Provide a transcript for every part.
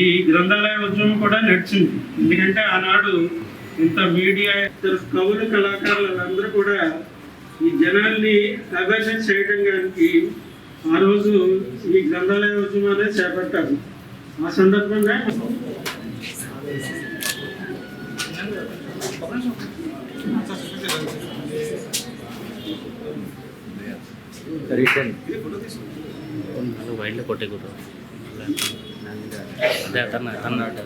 ఈ గ్రంథాలయ ఉద్యమం కూడా నడిచింది. ఎందుకంటే ఆనాడు ఇంత మీడియా కవులు కళాకారులు కళాకారులందరూ కూడా ఈ జనాల్ని అవేర్నెస్ చేయడం కానీ ఆ రోజు ఈ గ్రంథాలయ ఉద్యమాన్ని చేపట్టారు. ఆ సందర్భంగా రిటర్న్ కొట్టే ಕೊಟ್ಟೆ ಕೊಡು ಅದೇ ತನ್ನ ತನ್ನ ಆಟ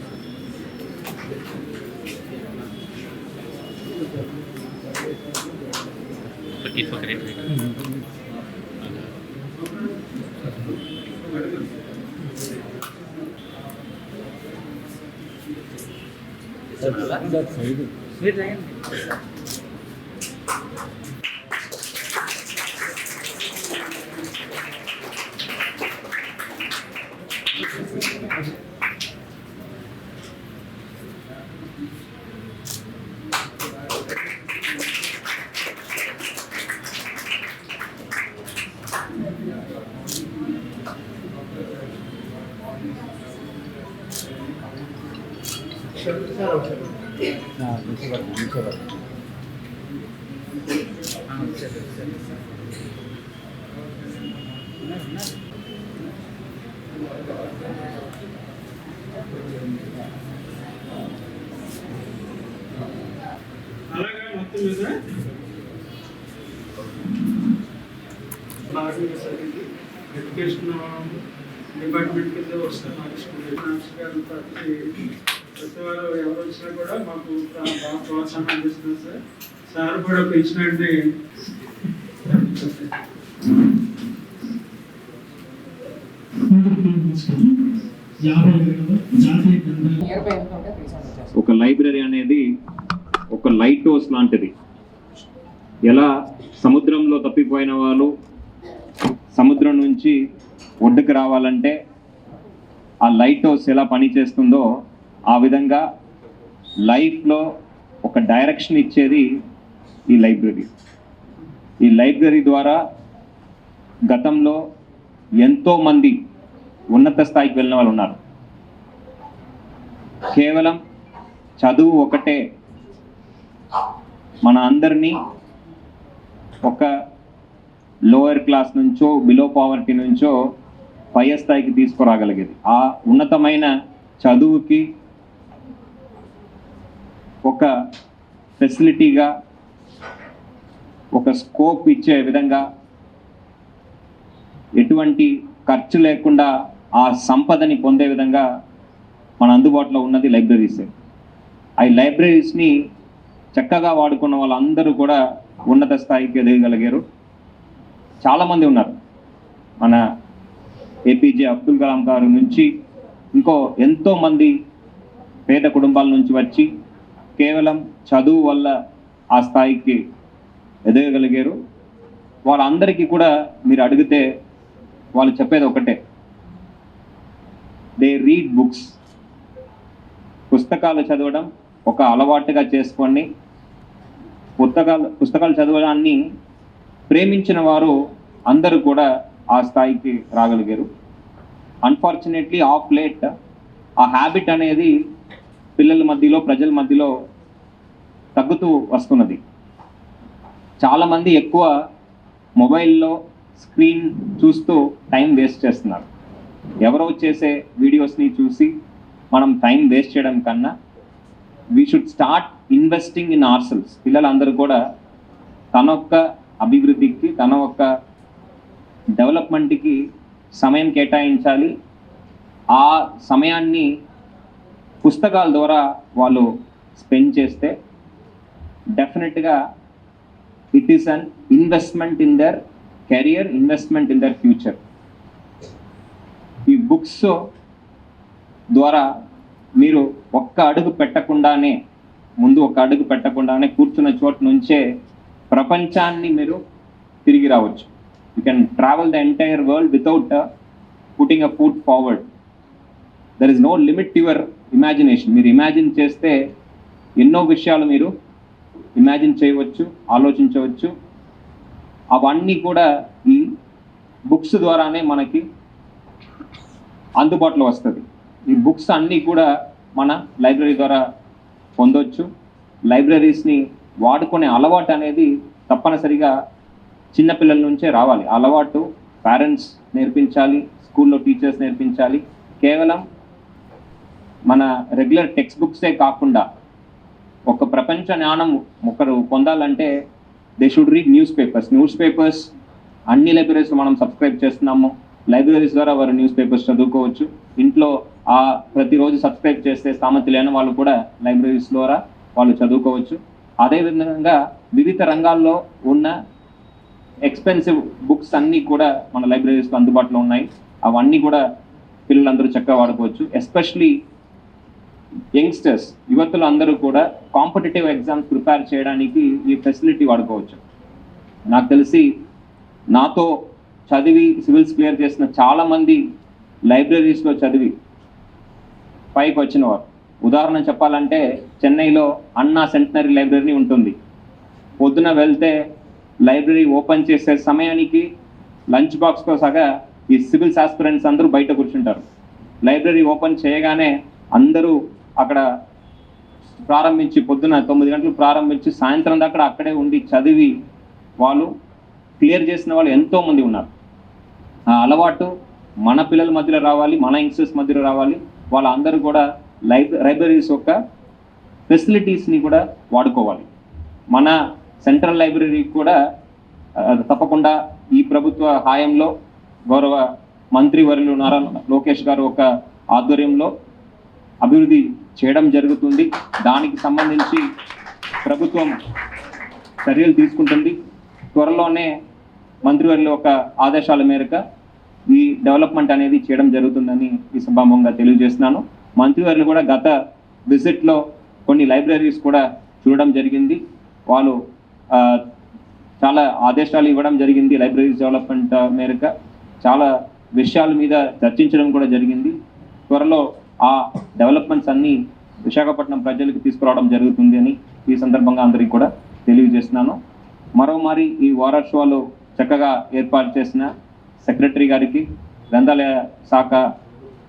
అలాగే మొత్తం మీద బాగా సరిగ్గా ఎడ్యుకేషన్ డిపార్ట్మెంట్ కింద వస్తే మాకు స్కూల్ గారు ప్రతి వారు ఎవరు వచ్చినా కూడా మాకు బాగా ప్రోత్సాహం అందిస్తున్నారు సార్. సార్ కూడా పెంచినట్టు ఒక లైబ్రరీ అనేది ఒక లైట్ హౌస్ లాంటిది. ఎలా సముద్రంలో తప్పిపోయిన వాళ్ళు సముద్రం నుంచి ఒడ్డుకు రావాలంటే ఆ లైట్ హౌస్ ఎలా పనిచేస్తుందో ఆ విధంగా లైఫ్లో ఒక డైరెక్షన్ ఇచ్చేది ఈ లైబ్రరీ ఈ లైబ్రరీ ద్వారా గతంలో ఎంతోమంది ఉన్నత స్థాయికి వెళ్ళిన వాళ్ళు ఉన్నారు. కేవలం చదువు ఒకటే మన అందరినీ ఒక లోయర్ క్లాస్ నుంచో బిలో పావర్టీ నుంచో పై స్థాయికి తీసుకురాగలిగేది. ఆ ఉన్నతమైన చదువుకి ఒక ఫెసిలిటీగా ఒక స్కోప్ ఇచ్చే విధంగా ఎటువంటి ఖర్చు లేకుండా ఆ సంపదని పొందే విధంగా మన అందుబాటులో ఉన్నది లైబ్రరీసే. ఆ లైబ్రరీస్ని చక్కగా వాడుకున్న వాళ్ళందరూ కూడా ఉన్నత స్థాయికి ఎదగగలిగారు. చాలామంది ఉన్నారు. మన ఏపీజే అబ్దుల్ కలాం గారు నుంచి ఇంకో ఎంతోమంది పేద కుటుంబాల నుంచి వచ్చి కేవలం చదువు వల్ల ఆ స్థాయికి ఎదగగలిగారు. వాళ్ళందరికీ కూడా మీరు అడిగితే వాళ్ళు చెప్పేది ఒకటే. దే రీడ్ బుక్స్ పుస్తకాలు చదవడం ఒక అలవాటుగా చేసుకొని పుస్తకాలు పుస్తకాలు చదవడాన్ని ప్రేమించిన వారు అందరూ కూడా ఆ స్థాయికి రాగలిగారు. అన్ఫార్చునేట్లీ ఆఫ్ లేట్ ఆ హ్యాబిట్ అనేది పిల్లల మధ్యలో ప్రజల మధ్యలో తగ్గుతూ వస్తున్నది. చాలామంది ఎక్కువ మొబైల్లో స్క్రీన్ చూస్తూ టైం వేస్ట్ చేస్తున్నారు. ఎవరో చేసే వీడియోస్ని చూసి మనం టైం వేస్ట్ చేయడం కన్నా we should start investing in ourselves పిల్లలందరూ కూడా తన యొక్క అభివృద్ధికి తన యొక్క డెవలప్మెంట్కి సమయం కేటాయించాలి. ఆ సమయాన్ని పుస్తకాల ద్వారా వాళ్ళు స్పెండ్ చేస్తే డెఫినెట్గా it is an investment in their career investment in their future. ఈ బుక్స్ ద్వారా మీరు ఒక్క అడుగు పెట్టకుండానే ముందు ఒక అడుగు పెట్టకుండానే కూర్చున్న చోటు నుంచే ప్రపంచాన్ని మీరు తిరిగి రావచ్చు. You can travel the entire world without putting a foot forward there is no limit your imagination మీరు ఇమాజిన్ చేస్తే ఎన్నో విషయాలు మీరు ఇమాజిన్ చేయవచ్చు ఆలోచించవచ్చు. అవన్నీ కూడా ఈ బుక్స్ ద్వారానే మనకి అందుబాటులో వస్తుంది. ఈ బుక్స్ అన్నీ కూడా మన లైబ్రరీ ద్వారా పొందొచ్చు. లైబ్రరీస్ని వాడుకునే అలవాటు అనేది తప్పనిసరిగా చిన్నపిల్లల నుంచే రావాలి. అలవాటు పేరెంట్స్ నేర్పించాలి స్కూల్లో టీచర్స్ నేర్పించాలి. కేవలం మన రెగ్యులర్ టెక్స్ట్ బుక్సే కాకుండా ఒక ప్రపంచ జ్ఞానం ఒకరు పొందాలంటే they should read newspapers newspapers అన్ని లైబ్రరీస్ మనం సబ్స్క్రైబ్ చేస్తున్నాము. లైబ్రరీస్ ద్వారా వారు న్యూస్ పేపర్స్ చదువుకోవచ్చు. ఇంట్లో ఆ ప్రతిరోజు సబ్స్క్రైబ్ చేస్తే సామర్థ్యం లేని వాళ్ళు కూడా లైబ్రరీస్ ద్వారా వాళ్ళు చదువుకోవచ్చు. అదేవిధంగా వివిధ రంగాల్లో ఉన్న ఎక్స్పెన్సివ్ బుక్స్ అన్నీ కూడా మన లైబ్రరీస్లో అందుబాటులో ఉన్నాయి. అవన్నీ కూడా పిల్లలందరూ చక్కగా వాడుకోవచ్చు. ఎస్పెషలీ యంగ్స్టర్స్ యువతులు అందరూ కూడా కాంపిటేటివ్ ఎగ్జామ్స్ ప్రిపేర్ చేయడానికి ఈ ఫెసిలిటీ వాడుకోవచ్చు. నాకు తెలిసి నాతో చదివి సివిల్స్ క్లియర్ చేసిన చాలామంది లైబ్రరీస్లో చదివి పైకి వచ్చిన వారు ఉదాహరణ చెప్పాలంటే చెన్నైలో అన్నా సెంటనరీ లైబ్రరీ ఉంటుంది. పొద్దున వెళ్తే లైబ్రరీ ఓపెన్ చేసే సమయానికి లంచ్ బాక్స్తో సగా ఈ సివిల్స్ ఆస్పిరెంట్స్ అందరూ బయట కూర్చుంటారు. లైబ్రరీ ఓపెన్ చేయగానే అందరూ అక్కడ ప్రారంభించి పొద్దున తొమ్మిది గంటలు ప్రారంభించి సాయంత్రం దాకా అక్కడే ఉండి చదివి వాళ్ళు క్లియర్ చేసిన వాళ్ళు ఎంతోమంది ఉన్నారు. ఆ అలవాటు మన పిల్లల మధ్యలో రావాలి మన యంగ్స్టర్స్ మధ్యలో రావాలి. వాళ్ళందరూ కూడా లైబ్రరీస్ యొక్క ఫెసిలిటీస్ని కూడా వాడుకోవాలి. మన సెంట్రల్ లైబ్రరీ కూడా తప్పకుండా ఈ ప్రభుత్వ హాయంలో గౌరవ మంత్రి వర్యులు నారా లోకేష్ గారు ఒక ఆధ్వర్యంలో అభివృద్ధి చేయడం జరుగుతుంది. దానికి సంబంధించి ప్రభుత్వం చర్యలు తీసుకుంటుంది. త్వరలోనే మంత్రివర్యుల ఒక ఆదేశాల మేరకు ఈ డెవలప్మెంట్ అనేది చేయడం జరుగుతుందని ఈ సభాముఖంగా తెలియజేస్తున్నాను. మంత్రివర్యులు కూడా గత విజిట్లో కొన్ని లైబ్రరీస్ కూడా చూడడం జరిగింది. వాళ్ళు చాలా ఆదేశాలు ఇవ్వడం జరిగింది లైబ్రరీస్ డెవలప్మెంట్ మేరకు. చాలా విషయాల మీద చర్చించడం కూడా జరిగింది. త్వరలో ఆ డెవలప్మెంట్స్ అన్ని విశాఖపట్నం ప్రజలకు తీసుకురావడం జరుగుతుంది అని ఈ సందర్భంగా అందరికీ కూడా తెలియజేస్తున్నాను. మరోమారి ఈ వారోత్సవాలు చక్కగా ఏర్పాటు చేసిన సెక్రటరీ గారికి గ్రంథాలయ శాఖ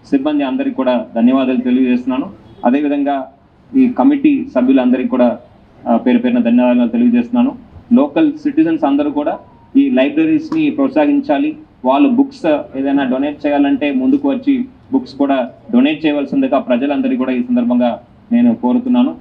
సిబ్బంది అందరికీ కూడా ధన్యవాదాలు తెలియజేస్తున్నాను. అదేవిధంగా ఈ కమిటీ సభ్యులందరికీ కూడా పేరు పేరున ధన్యవాదాలు తెలియజేస్తున్నాను. లోకల్ సిటిజన్స్ అందరూ కూడా ఈ లైబ్రరీస్ని ప్రోత్సహించాలి. వాళ్ళు బుక్స్ ఏదైనా డొనేట్ చేయాలంటే ముందుకు వచ్చి బుక్స్ కూడా డొనేట్ చేయవలసిందిగా ప్రజలందరికీ కూడా ఈ సందర్భంగా నేను కోరుతున్నాను.